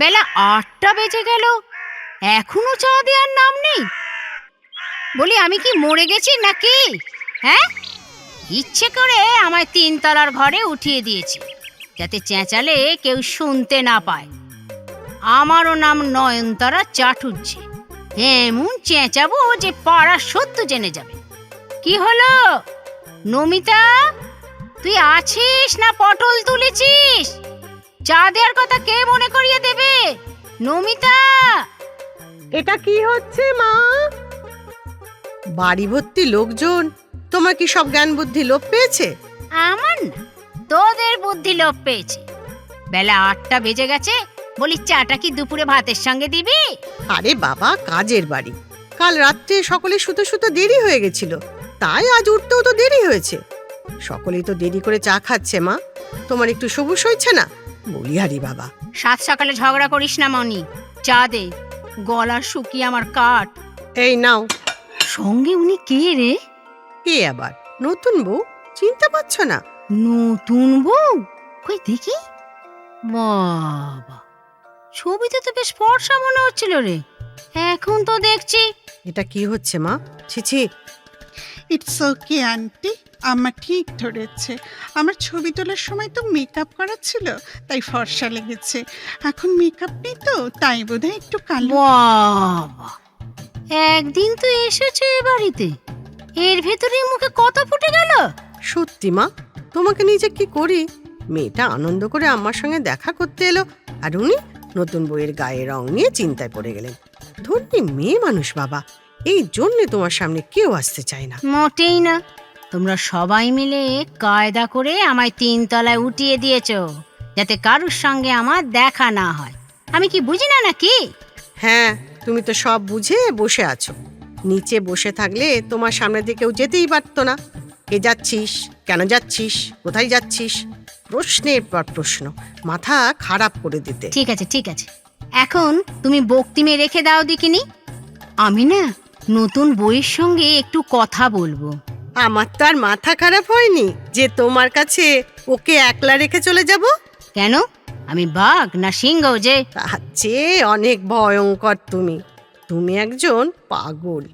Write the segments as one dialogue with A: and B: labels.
A: বেলা আটটা বেজে গেল। এখনও চা দেওয়ার নাম নেই। বলি, আমি কি মরে গেছি নাকি? হ্যাঁ? ইচ্ছে করে আমায় তিনতলার ঘরে উঠিয়ে দিয়েছি, যাতে চেঁচালে কেউ শুনতে না পায়। আমারও নাম নয়নতারা চাটুর্যে। এমন চেঁচাবো যে পাড়া সত্য জেনে যাবে। কি হলো? নমিতা, তুই আছিস না পটল তুলেছিস? চা দেওয়ার কথা কে মনে করিয়ে দেবে? নমিতা!
B: এটা কি হচ্ছে মা? বাড়ি ভর্তি লোকজন তোমার কি সব জ্ঞান বুদ্ধি লোপ পেয়েছে?
A: আমার না তোদের বুদ্ধি লোপ পেয়েছে। বেলা আটটা বেজে গেছে বলি চাটা কি দুপুরে ভাতের সঙ্গে দিবি?
B: আরে বাবা কাজের বাড়ি। কাল রাত্রে সকলে শুতে শুতে দেরি হয়ে গেছিল তাই আজ উঠতেও তো দেরি হয়েছে। সকলেই তো দেরি করে চা খাচ্ছে মা। তোমার একটু সবুজ হচ্ছে না? বলি হারি বাবা।
A: সাত সকালে ঝগড়া করিস না মনি। চা দে। গলা শুকিয়ে আমার কাঠ।
B: এই নাও।
A: সঙ্গে উনি কে রে?
B: কে আবার? নতুন বউ? চিনতে পারছ না?
A: নতুন বউ? কই দেখি। বাবা। ছবিতে তো বেশ ফর্সা মনে হচ্ছিল রে। এখন তো দেখছি।
B: এটা কি হচ্ছে মা? ছিছি
C: ইটস ওকে আন্টি আমার ঠিক ধরেছে। আমার ছবি তোলার সময় তো মেকআপ করা ছিল তাই ফর্সা লেগেছে। এখন মেকআপ নেই তো তাই বোধহয় একটু কালো।
A: বাবা একদিন তো এসেছে এ বাড়িতে। এর ভেতরে মুখে কথা ফুটে গেল।
B: সত্যি মা তোমাকে নিজে কি করি? মেয়েটা আনন্দ করে আমার সঙ্গে দেখা করতে এলো আর উনি নতুন বইয়ের গায়ে রং নিয়ে চিন্তায় পড়ে গেলেন। ধন্যী মেয়ে মানুষ বাবা এই জন্যে তোমার সামনে কেউ আসতে চায় না।
A: মোটেই না। তোমরা সবাই মিলে কায়দা করে আমায় তিনতলায় উঠিয়ে দিয়েছ যাতে কারুর সঙ্গে আমার দেখা না হয়। আমি কি বুঝি না নাকি?
B: হ্যাঁ তুমি তো সব বুঝে বসে আছো। নিচে বসে থাকলে তোমার সামনে দিয়ে কেউ যেতেই পারতো না। কে যাচ্ছিস? কেন যাচ্ছিস? কোথায় যাচ্ছিস? প্রশ্নের পর প্রশ্ন মাথা খারাপ করে দিতে।
A: ঠিক আছে ঠিক আছে। এখন তুমি বক্তিমে রেখে দাও দেখিনি? আমি না নতুন বইয়ের সঙ্গে একটু কথা বলব।
B: আমার তো আর মাথা খারাপ হয়নি যে তোমার কাছে ওকে একলা রেখে চলে যাব?
A: কেন? আমি বাঘ না সিংহ যে?
B: তার চেয়ে অনেক ভয়ঙ্কর তুমি। তুমি একজন পাগল।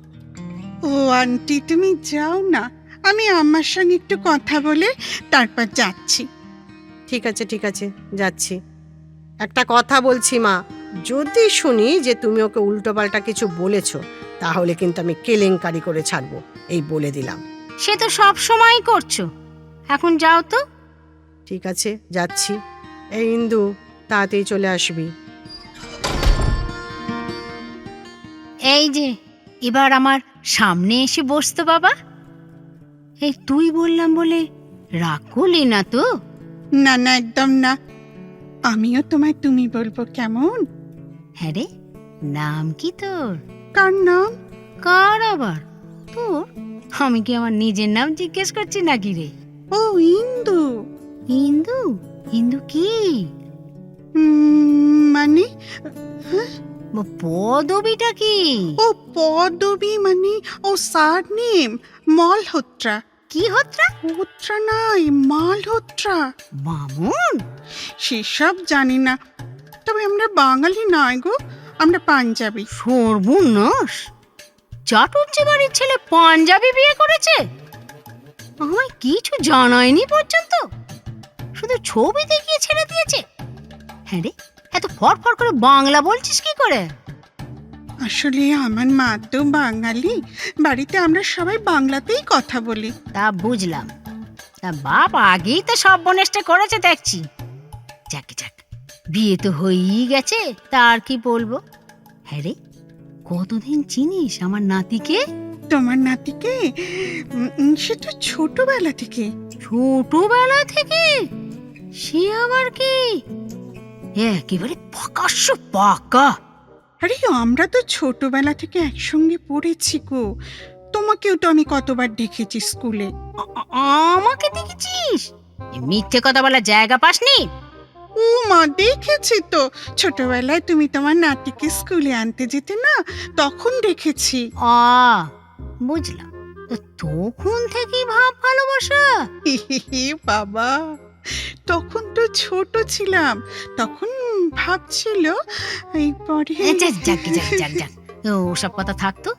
C: ও আন্টি তুমি যাও না। আমি আমার সঙ্গে একটু কথা বলে তারপর যাচ্ছি।
B: ঠিক আছে ঠিক আছে যাচ্ছি। একটা কথা বলছি মা যদি শুনি যে তুমি ওকে উল্টোপাল্টা কিছু বলেছ তাহলে কিন্তু আমি কেলেঙ্কারি করে ছাড়বো এই বলে দিলাম।
A: সে তো সব সময় করছ। এখন যাও তো।
B: ঠিক আছে যাচ্ছি। এই ইন্দু তাড়াতাড়ি চলে আসবি।
A: এই যে এবার আমার সামনে এসে বসতো বাবা। এই তুই বললাম বলে রাগ করলি না তো?
C: না না একদম না। আমিও তোমায় তুমি বলব কেমন?
A: হ্যাঁ রে নাম কি তোর?
C: কার নাম?
A: কার আবার? তোর? আমি কি আমার নিজের নাম জিজ্ঞেস করছি নাকি রে?
C: ও ইন্দু।
A: ইন্দু? ইন্দু কি?
C: মানে?
A: পদবিটা কি?
C: ও পদবী মানে ও সার নেম মলহোত্রা।
A: কি হত্রা?
C: হোত্রা নাই মালহোত্রা।
A: মামুন?
C: সেসব জানি না। তবে আমরা বাঙালি নয় গো আমরা পাঞ্জাবি।
A: সর্বনাশ! চাটুর্জি বাড়ির ছেলে পাঞ্জাবি বিয়ে করেছে? আমায় কিছু জানায়নি পর্যন্ত। শুধু ছবি দেখিয়ে ছেড়ে দিয়েছে। হ্যাঁ রে এত ফরফর করে বাংলা বলছিস কি করে?
C: আসলে আমার মা তো বাঙালি। বাড়িতে আমরা সবাই বাংলাতেই কথা বলি।
A: তা বুঝলাম। তা বাপ আগেই তো সব বনেস্টে করেছে দেখছি। যাকে যাক বিয়ে তো হয়েই গেছে তা আর কি বলব? হ্যাঁ রে কতদিন চিনিস আমার নাতিকে?
C: তোমার নাতিকে? উম, সে তো ছোটবেলা থেকে।
A: ছোটবেলা থেকে? সে আবার কি? একেবারে প্রকাশ্য পাকা।
C: আরে আমরা তো ছোটবেলা থেকে একসঙ্গে পড়েছি গো। তোমাকেও তো আমি কতবার দেখেছি স্কুলে।
A: আ- আমাকে দেখেছিস? মিথ্যে কথা বলার জায়গা পাসনি?
C: ও মা দেখেছি তো। ছোটবেলায় তুমি তোমার নাতিকে স্কুলে আনতে যেতে না তখন দেখেছি।
A: আ বুঝলাম। তো তখন থেকেই ভাব ভালোবাসা?
C: বাবা। তখন তো ছোট ছিলাম তখন ভাবছিল এই পরে
A: যাক যাক যাক যাক যাক। ওসব কথা থাকতো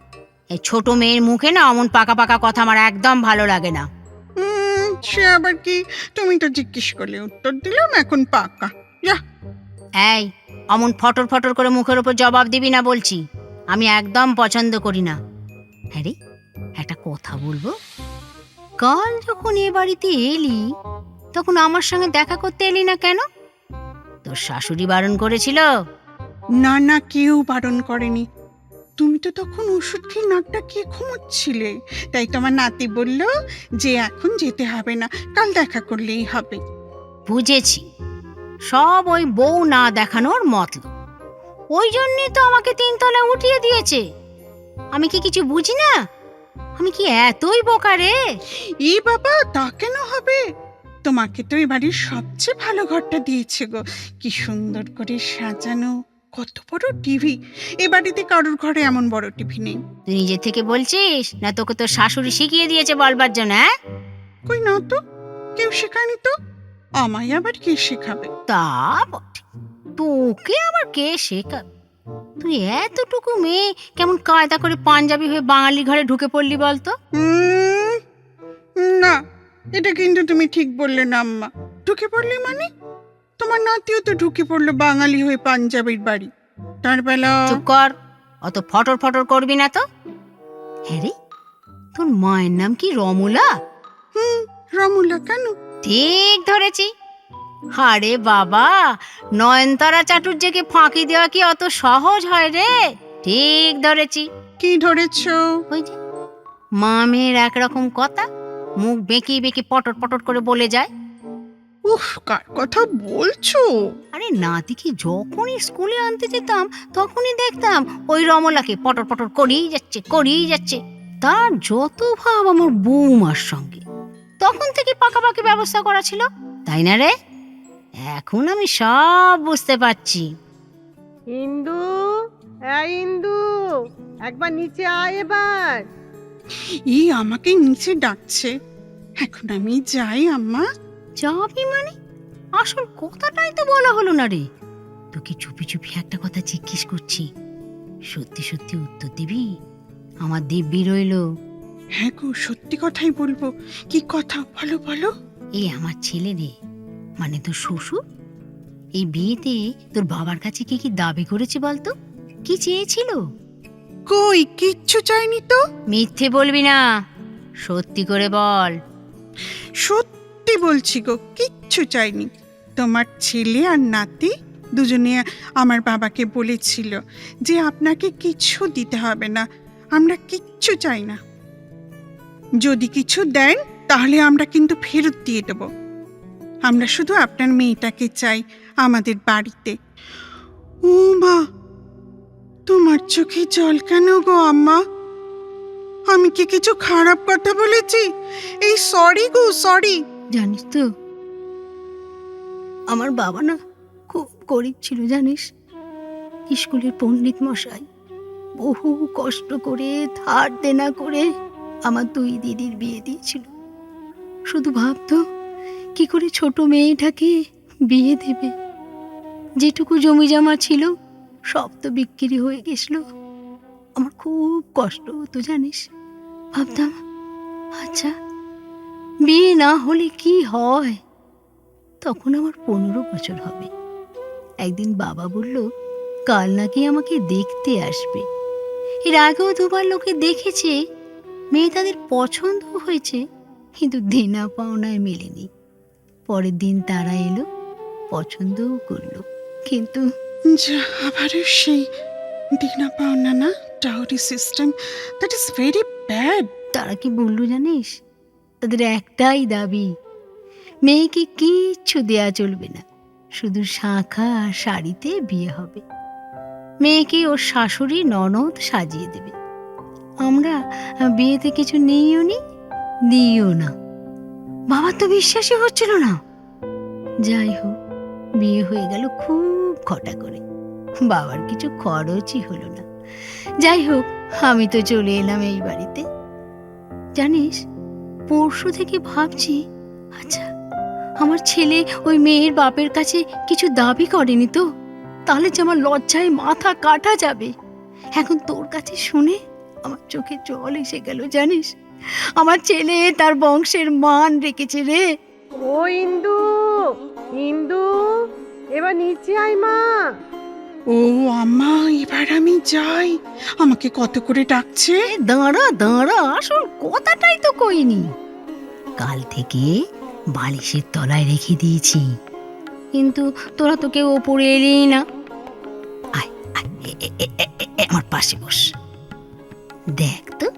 A: এই ছোট মেয়ের মুখে না অমন পাকা পাকা কথা আমার একদম ভালো লাগে না।
C: সে আবার কি? তুমি তো জিজ্ঞেস করলে উত্তর দিলাম এখন পাকা। যা।
A: এই অমন ফটর ফটর করে মুখের উপর জবাব দিবি না বলছি। আমি একদম পছন্দ করি না। হ্যাঁ রে একটা কথা বলব? কাল যখন এ বাড়িতে এলি তখন আমার সঙ্গে দেখা করতে এলি না কেন? তোর শাশুড়ি বারণ করেছিল?
C: না না কেউ বারণ করেনি। তুমি তো তখন ওষুধ খেয়ে নাকটা খেয়ে ঘুমোচ্ছিলে? তাই তোমার নাতি বলল যে এখন যেতে হবে না কাল দেখা করলেই হবে।
A: বুঝেছি। সব ওই বউ না দেখানোর মতলব। ওই জন্যই তো আমাকে তিনতলা উঠিয়ে দিয়েছে। আমি কি কিছু বুঝি না? আমি কি এতই বোকা রে?
C: ই বাবা তা কেন হবে? তোমাকে তো এই বাড়ির সবচেয়ে ভালো ঘরটা দিয়েছে গো। কি সুন্দর করে সাজানো। কত বড় টিভি? এ বাড়িতে কারোর ঘরে এমন বড় টিভি নেই।
A: তুই নিজে থেকে বলছিস? না তোকে তোর শাশুড়ি শিখিয়ে দিয়েছে বলবার জন্য হ্যাঁ?
C: কই না তো কেউ শেখায়নি তো? আমায় আবার কে শেখাবে?
A: তা বটে। তোকে আবার কে শেখাবে? তুই এতটুকু মেয়ে কেমন কায়দা করে পাঞ্জাবি হয়ে বাঙালি ঘরে ঢুকে পড়লি বলতো?
C: উম, না এটা কিন্তু তুমি ঠিক বললে না আম্মা। ঢুকে পড়লে মানে? তোমার নাতিও তো ঢুকে পড়ল বাঙালি হয়ে পাঞ্জাবির বাড়ি। তার বেলা
A: চুপ কর অত ফটর ফটর করবি না তো। হ্যাঁ রে তোর মায়ের নাম কি রমলা?
C: হুম রমুলা কেন?
A: ঠিক ধরেছি। আরে বাবা নয়নতারা চাটুর্যকে ফাঁকি দেওয়া কি অত সহজ হয় রে? ঠিক ধরেছি।
C: কি ধরেছো?
A: ওই যে মা মেয়ের একরকম কথা মুখ বেঁকিয়ে বেঁকে পটর পটর করে বলে যায়।
C: উফ কার কথা বলছো?
A: আরে নাতিকে যখনই স্কুলে আনতে যেতাম তখনই দেখতাম ওই রমলাকে পটর পটর করেই যাচ্ছে করেই যাচ্ছে। তার যত ভাব আমার বৌমার সঙ্গে। তখন থেকে পাকাপাকি ব্যবস্থা করা ছিল তাই না রে? এখন আমি সব বুঝতে পারছি।
B: ইন্দু হ্যাঁ ইন্দু একবার নিচে আয় এবার।
C: ই আমাকে নিচে ডাকছে। এখন আমি যাই আম্মা।
A: যাবি মানে? আসল কথাটাই তো বলা হলো না রে। তোকে চুপি চুপি একটা কথা জিজ্ঞেস করছি। সত্যি সত্যি উত্তর দিবি? আমার দিব্যি রইল।
C: হ্যাঁ গো সত্যি কথাই বলব। কি কথা? বলো বলো।
A: এই আমার ছেলে রে। মানে তোর শ্বশুর? এই বিয়েতে তোর বাবার কাছে কি কি দাবি করেছে বলতো? কি চেয়েছিল?
C: কই? কিচ্ছু চাইনি তো?
A: মিথ্যে বলবি না। সত্যি করে বল।
C: সত্যি বলছি গো, কিচ্ছু চাইনি। তোমার ছেলে আর নাতি দুজনে আমার বাবাকে বলেছিল যে আপনাকে কিছু দিতে হবে না, আমরা কিচ্ছু চাই না। যদি কিছু দেন, তাহলে আমরা কিন্তু ফেরত দিয়ে দেব। আমরা শুধু আপনার মেয়েটাকে চাই আমাদের বাড়িতে। ও মা, তোমার চোখে জল কেন গো আম্মা? আমি কি কিছু খারাপ কথা বলেছি? এই সরি গো সরি
A: জানিস তো? আমার বাবা না খুব গরিব ছিল, জানিস? স্কুলের পণ্ডিত মশাই বহু কষ্ট করে, ধার দেনা করে আমার দুই দিদির বিয়ে দিয়েছিল। শুধু ভাবতো, কি করে ছোট মেয়েটাকে বিয়ে দেবে? যেটুকু জমি জমা ছিল, সব তো বিক্রি হয়ে গেছিল। আমার খুব কষ্ট হতো, জানিস? ভাবতাম আচ্ছা বিয়ে না হলে কি হয়? তখন আমার পনেরো বছর হবে। একদিন বাবা বলল কাল নাকি আমাকে দেখতে আসবে। এর আগেও দুবার লোকে দেখেছে মেয়ে তাদের পছন্দ হয়েছে কিন্তু দেনা পাওনায় মেলেনি। পরের দিন তারা এলো পছন্দও করল। কিন্তু
C: আবারও সেই দিনা পাওনা না টাউরি system that is very bad
A: তারা কি বলল জানিস? তাদের একটাই দাবি, মেয়েকে কিচ্ছু দেয়া চলবে না, শুধু শাঁখা আর শাড়িতে বিয়ে হবে। মেয়েকে ওর শাশুড়ি ননদ সাজিয়ে দেবে। আমরা বিয়েতে কিছু নিইও নি, দিইও না। বাবার তো বিশ্বাসই হচ্ছিল না। যাই হোক, বিয়ে হয়ে গেল খুব খটা করে। বাবার কিছু খরচই হলো না। যাই হোক, আমি তো চলে এলাম এই বাড়িতে। জানিস পরশু থেকে ভাবছি আচ্ছা আমার ছেলে ওই মেয়ের বাপের কাছে কিছু দাবি করেনি তো, তাহলে যে আমার লজ্জায় মাথা কাটা যাবে। এখন তোর কাছে শুনে আমার চোখে জল এসে গেল, জানিস? আমার ছেলে তার বংশের মান রেখেছে রে।
B: ও ইন্দু ইন্দু, এবার নিচে আয় মা।
C: ও আম্মা এবার আমি যাই। আমাকে কত করে ডাকছে?
A: দাঁড়া দাঁড়া আসল কথাটাই তো কইনি। কাল থেকে বালিশের তলায় রেখে দিয়েছি। কিন্তু তোরা তো কেউ ওপরে এলেই না। আয় আয় আমার পাশে বস। দেখ তো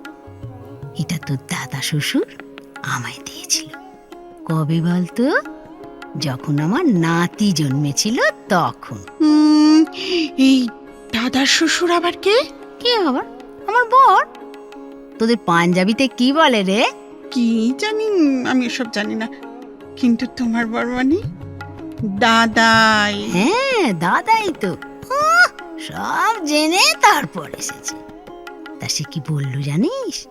A: এটা তোর দাদা শ্বশুর আমায় দিয়েছিল। কবে বলতো? যখন আমার নাতি জন্মেছিল তখন।
C: এই দাদার শ্বশুর আবার কে?
A: কে আবার? আমার বর? তোদের পাঞ্জাবিতে কি বলে রে?
C: কি জানি আমি এসব জানি না। কিন্তু তোমার বর্মানি দাদাই।
A: হ্যাঁ দাদাই তো। সব জেনে তারপর এসেছে। তা সে কি বলল জানিস?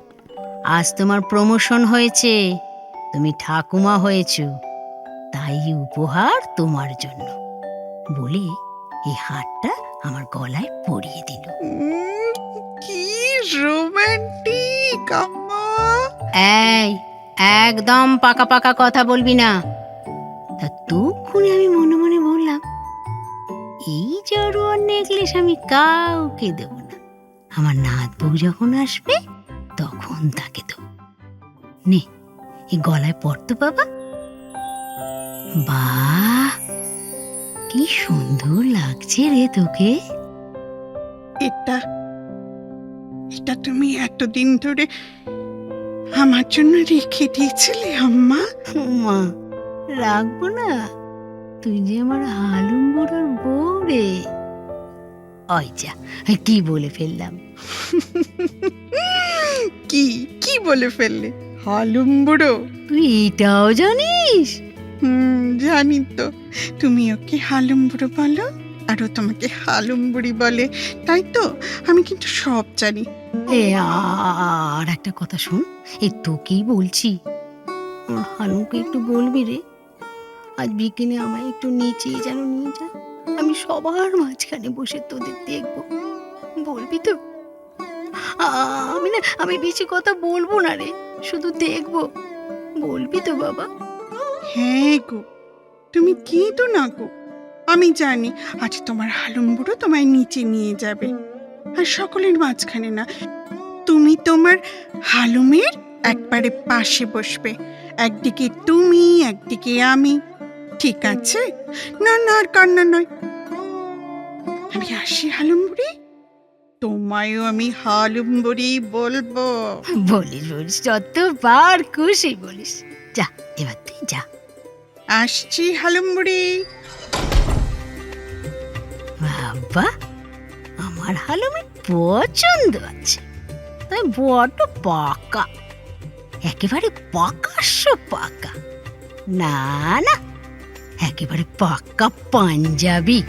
A: আজ তোমার প্রমোশন হয়েছে। তুমি ঠাকুমা হয়েছো। তাই উপহার তোমার জন্য। বলে এই হারটা আমার গলায় পরিয়ে দিল।
C: কি রোমান্টিক আম্মা।
A: এই একদম পাকা পাকা কথা বলবি না। তা তখনই আমি মনে মনে বললাম এই জড়োয়ার নেকলেস আমি কাউকে দেব না। আমার নাত বউ যখন আসবে তখন তাকে দেব। নে এই গলায় পড়তো বাবা? বাহ! কি সুন্দর লাগছে রে তোকে।
C: এটা এটা তুমি এতদিন ধরে আমার জন্য রেখে দিয়েছিলে আম্মা।
A: মা রাখব না। তুই যে আমার হালুম বুড়োর বউ রে। ওই যা কি বলে ফেললাম।
C: কি কি বলে ফেললে? হালুম বুড়ো?
A: তুই এটাও জানিস?
C: হুম, জানি তো। তুমি ওকে হালুম বুড়ো বলো আর ও তোমাকে হালুম বুড়ি বলে। তাই তো, আমি কিন্তু সব জানি।
A: এ, আর একটা কথা শোন এই তোকেই বলছি। হালুমকে একটু বলবি রে। আজ বিকেলে আমায় একটু নিচে যেন নিয়ে যা। আমি সবার মাঝখানে বসে তোদের দেখব। বলবি তো? আমি না, আমি বেশি কথা বলব না রে, শুধু দেখব। বলবি তো বাবা?
C: হ্যাঁ গো, তুমি কি তো না গো? আমি জানি আজ তোমার হালুম বুড়ো তোমায় নিচে নিয়ে যাবে। আর সকলের মাঝখানে না, তুমি তোমার হালুমের একবারে পাশে বসবে। একদিকে তুমি, একদিকে আমি। ঠিক আছে? না না, আর কান্না নয়। আমি আসি হালুম বুড়ি। তোমায়ও আমি হালুম বুড়ি বলব।
A: বলিস বলিস যতবার খুশি বলিস। যা, এবার তুই যা।
C: আসছি, হালুমবুড়ি।
A: বাবা, আমার হালুমি পছন্দ আছে। তাই বড্ড পাকা। একেবারে পাকাশ পাকা। না না, একেবারে পাকা পাঞ্জাবি।